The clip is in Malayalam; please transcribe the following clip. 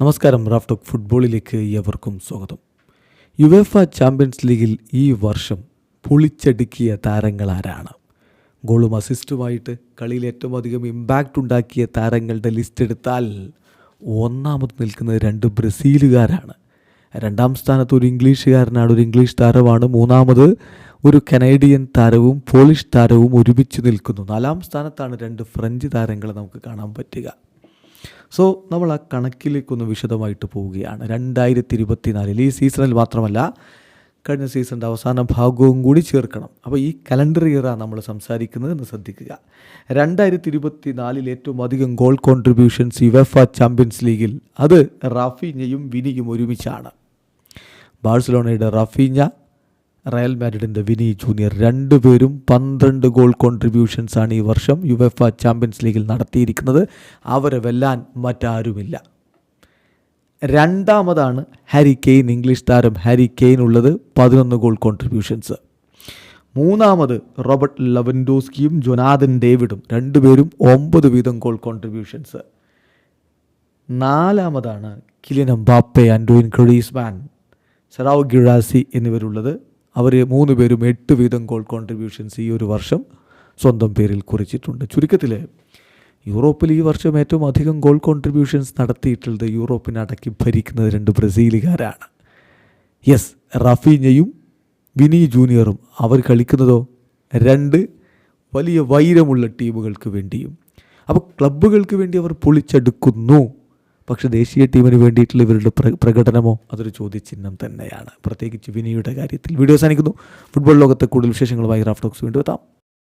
നമസ്കാരം റാഫ് ടോക്ക് ഫുട്ബോളിലേക്ക് ഏവർക്കും സ്വാഗതം. യുവേഫ ചാമ്പ്യൻസ് ലീഗിൽ ഈ വർഷം പൊളിച്ചടുക്കിയ താരങ്ങൾ താരങ്ങളാരാണ് ഗോളും അസിസ്റ്റുമായിട്ട് കളിയിൽ ഏറ്റവും അധികം ഇമ്പാക്റ്റ് ഉണ്ടാക്കിയ താരങ്ങളുടെ ലിസ്റ്റ് എടുത്താൽ ഒന്നാമത് നിൽക്കുന്നത് രണ്ട് ബ്രസീലുകാരാണ്. രണ്ടാം സ്ഥാനത്ത് ഒരു ഇംഗ്ലീഷുകാരനാണ് ഒരു ഇംഗ്ലീഷ് താരമാണ് മൂന്നാമത് ഒരു കനേഡിയൻ താരവും പോളിഷ് താരവും ഒരുമിച്ച് നിൽക്കുന്നു. നാലാം സ്ഥാനത്താണ് രണ്ട് ഫ്രഞ്ച് താരങ്ങളെ നമുക്ക് കാണാൻ പറ്റുക. സോ നമ്മൾ ആ കണക്കിലേക്കൊന്ന് വിശദമായിട്ട് പോവുകയാണ്. രണ്ടായിരത്തി ഇരുപത്തിനാലിൽ ഈ സീസണിൽ മാത്രമല്ല കഴിഞ്ഞ സീസണിന്റെ അവസാന ഭാഗവും കൂടി ചേർക്കണം. അപ്പോൾ ഈ കലണ്ടർ ഇയറാണ് നമ്മൾ സംസാരിക്കുന്നത് എന്ന് ശ്രദ്ധിക്കുക. രണ്ടായിരത്തി ഇരുപത്തി നാലിൽ ഏറ്റവും അധികം ഗോൾ കോൺട്രിബ്യൂഷൻസ് യുവഫ ചാമ്പ്യൻസ് ലീഗിൽ അത് റാഫീഞ്ഞയും വിനിയും ഒരുമിച്ചാണ്. ബാഴ്സലോണയുടെ റഫീഞ്ഞ റയൽ മാഡ്രിഡിന്റെ വിനി ജൂനിയർ രണ്ടുപേരും പന്ത്രണ്ട് ഗോൾ കോൺട്രിബ്യൂഷൻസ് ആണ് ഈ വർഷം യുവഫ ചാമ്പ്യൻസ് ലീഗിൽ നടത്തിയിരിക്കുന്നത്. അവരെ വെല്ലാൻ മറ്റാരുമില്ല. രണ്ടാമതാണ് ഹാരി കെയ്ൻ ഇംഗ്ലീഷ് താരം ഹാരി കെയ്ൻ ഉള്ളത് പതിനൊന്ന് ഗോൾ കോൺട്രിബ്യൂഷൻസ്. മൂന്നാമത് റോബർട്ട് ലവൻഡോസ്കിയും ജൊനാഥൻ ഡേവിഡും രണ്ടുപേരും ഒമ്പത് വീതം goal contributions. നാലാമതാണ് Kylian Mbappe Antoine Griezmann Serhou Guirassy എന്നിവരുള്ളത് അവർ മൂന്ന് പേരും എട്ട് വീതം ഗോൾ കോൺട്രിബ്യൂഷൻസ് ഈ ഒരു വർഷം സ്വന്തം പേരിൽ കുറിച്ചിട്ടുണ്ട്. ചുരുക്കത്തിൽ യൂറോപ്പിൽ ഈ വർഷം ഏറ്റവും അധികം ഗോൾ കോൺട്രിബ്യൂഷൻസ് നടത്തിയിട്ടുള്ളത് യൂറോപ്പിനെ അടക്കി ഭരിക്കുന്നത് രണ്ട് ബ്രസീലുകാരാണ്. യെസ് റഫീഞ്ഞയും വിനി ജൂനിയറും അവർ കളിക്കുന്നതോ രണ്ട് വലിയ വൈരമുള്ള ടീമുകൾക്ക് വേണ്ടിയും. അപ്പോൾ ക്ലബ്ബുകൾക്ക് വേണ്ടി അവർ പൊളിച്ചെടുക്കുന്നു. പക്ഷേ ദേശീയ ടീമിന് വേണ്ടിയിട്ടുള്ള ഇവരുടെ പ്ര- പ്രകടനമോ അതൊരു ചോദ്യചിഹ്നം തന്നെയാണ്. പ്രത്യേകിച്ച് വിനിയുടെ കാര്യത്തിൽ വീഡിയോ അവസാനിക്കുന്നു. ഫുട്ബോൾ ലോകത്തെ കൂടുതൽ വിശേഷങ്ങളുമായി റാഫ്റ്റോക്സ് വീണ്ടും എത്താം.